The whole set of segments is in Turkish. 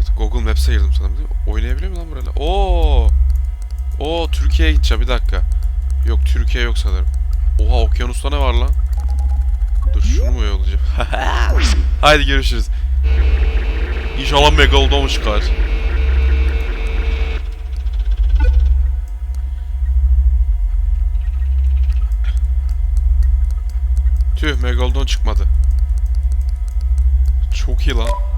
Evet Google Maps'e girdim sanırım değil mi? Oynayabiliyor mu lan buralar? Oo. Oo Türkiye'ye gideceğim bir dakika. Yok Türkiye yok sanırım. Oha okyanusta ne var lan? Dur şunu mu yollayacağım? Haydi görüşürüz. İnşallah Megalodon çıkar. Tüh Megalodon çıkmadı. Çok iyi lan.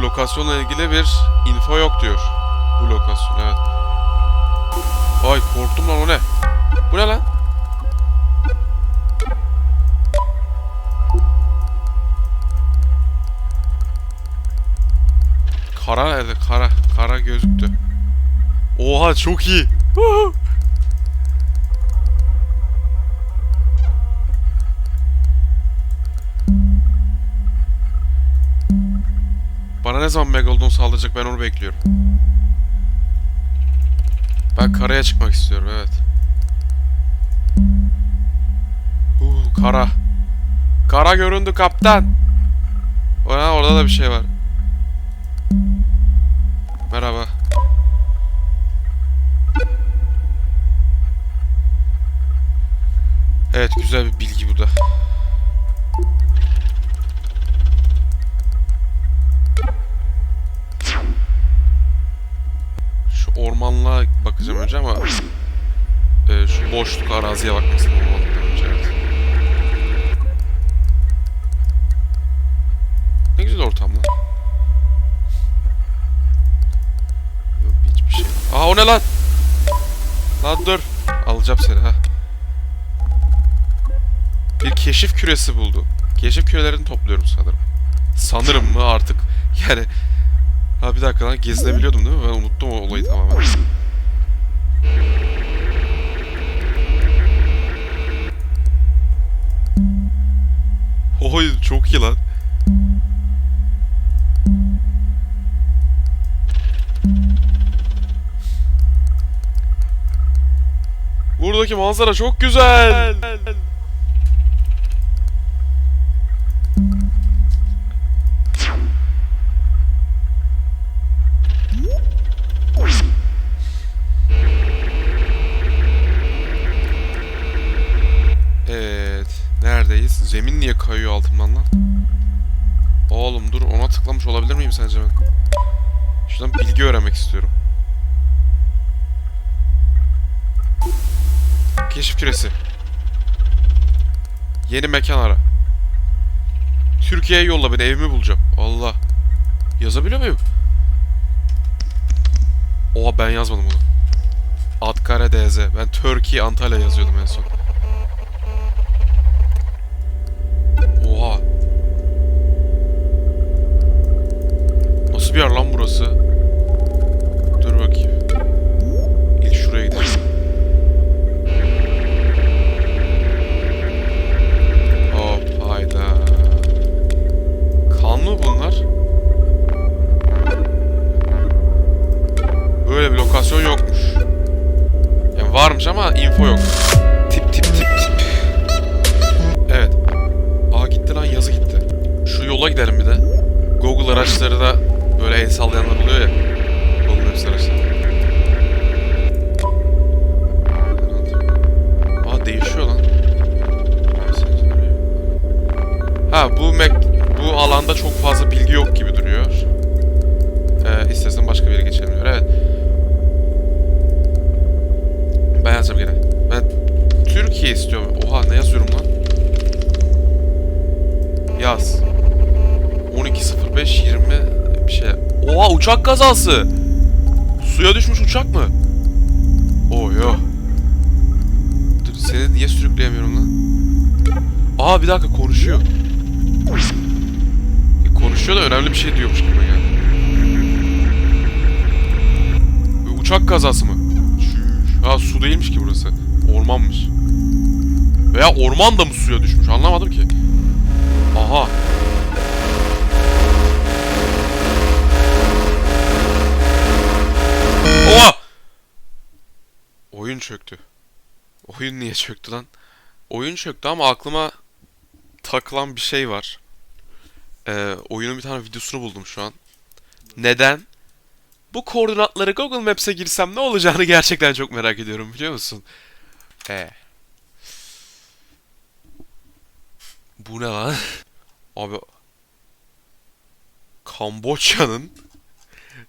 Bu lokasyonla ilgili bir info yok diyor. Bu lokasyon evet. Ay korktum lan o ne? Bu ne lan? Kara nerede? Kara. Kara gözüktü. Oha çok iyi. zaman Megalodon saldıracak ben onu bekliyorum. Ben karaya çıkmak istiyorum evet. Uh, kara. Kara göründü kaptan. Aa, orada da bir şey var. Merhaba. Evet güzel bir bilgi bu da. Ama e, şu boşluk araziye bakmak istedim evet. Ne güzel ortam lan. Yok hiçbir şey. Aa o ne lan? Lan dur. Alacağım seni ha. Bir keşif küresi buldu. Keşif kürelerini topluyorum sanırım. Sanırım mı artık? Yani Ha bir dakika lan gezinebiliyordum değil mi? Ben unuttum o olayı tamamen. Oy çok iyi lan. Buradaki manzara çok güzel. Altımdan lan? Oğlum dur ona tıklamış olabilir miyim sence ben? Şuradan bilgi öğrenmek istiyorum. Keşif küresi. Yeni mekan ara. Türkiye'ye yolla beni evimi bulacağım. Allah. Yazabiliyor muyum? Oha ben yazmadım bunu. Atkare DZ. Ben Turkey Antalya yazıyordum en son. Oha. Nasıl bir yer lan burası? Dur bakayım. Uçak kazası. Suya düşmüş uçak mı? Oh yo. Dur seni niye sürükleyemiyorum lan? Aa bir dakika konuşuyor. E, konuşuyor da önemli bir şey diyormuş gibi geldi. E, uçak kazası mı? Ha su değilmiş ki burası. Ormanmış. Veya orman da mı suya düşmüş anlamadım ki. Aha. Çöktü. Oyun niye çöktü lan? Oyun çöktü ama aklıma takılan bir şey var. Ee, oyunun bir tane videosunu buldum şu an. Neden? Bu koordinatları Google Maps'e girsem ne olacağını gerçekten çok merak ediyorum biliyor musun? Ee. Bu ne lan? Abi Kamboçya'nın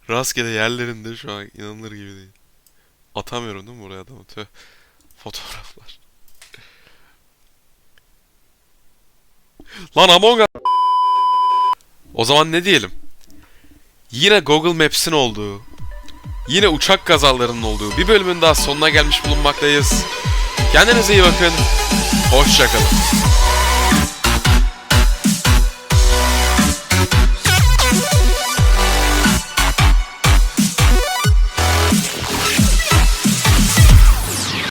rastgele yerlerinde şu an inanılır gibi değil. Atamıyorum değil mi buraya adamı? Tüh. Fotoğraflar. Lan Among Us. O zaman ne diyelim? Yine Google Maps'in olduğu, yine uçak kazalarının olduğu bir bölümün daha sonuna gelmiş bulunmaktayız. Kendinize iyi bakın. Hoşçakalın.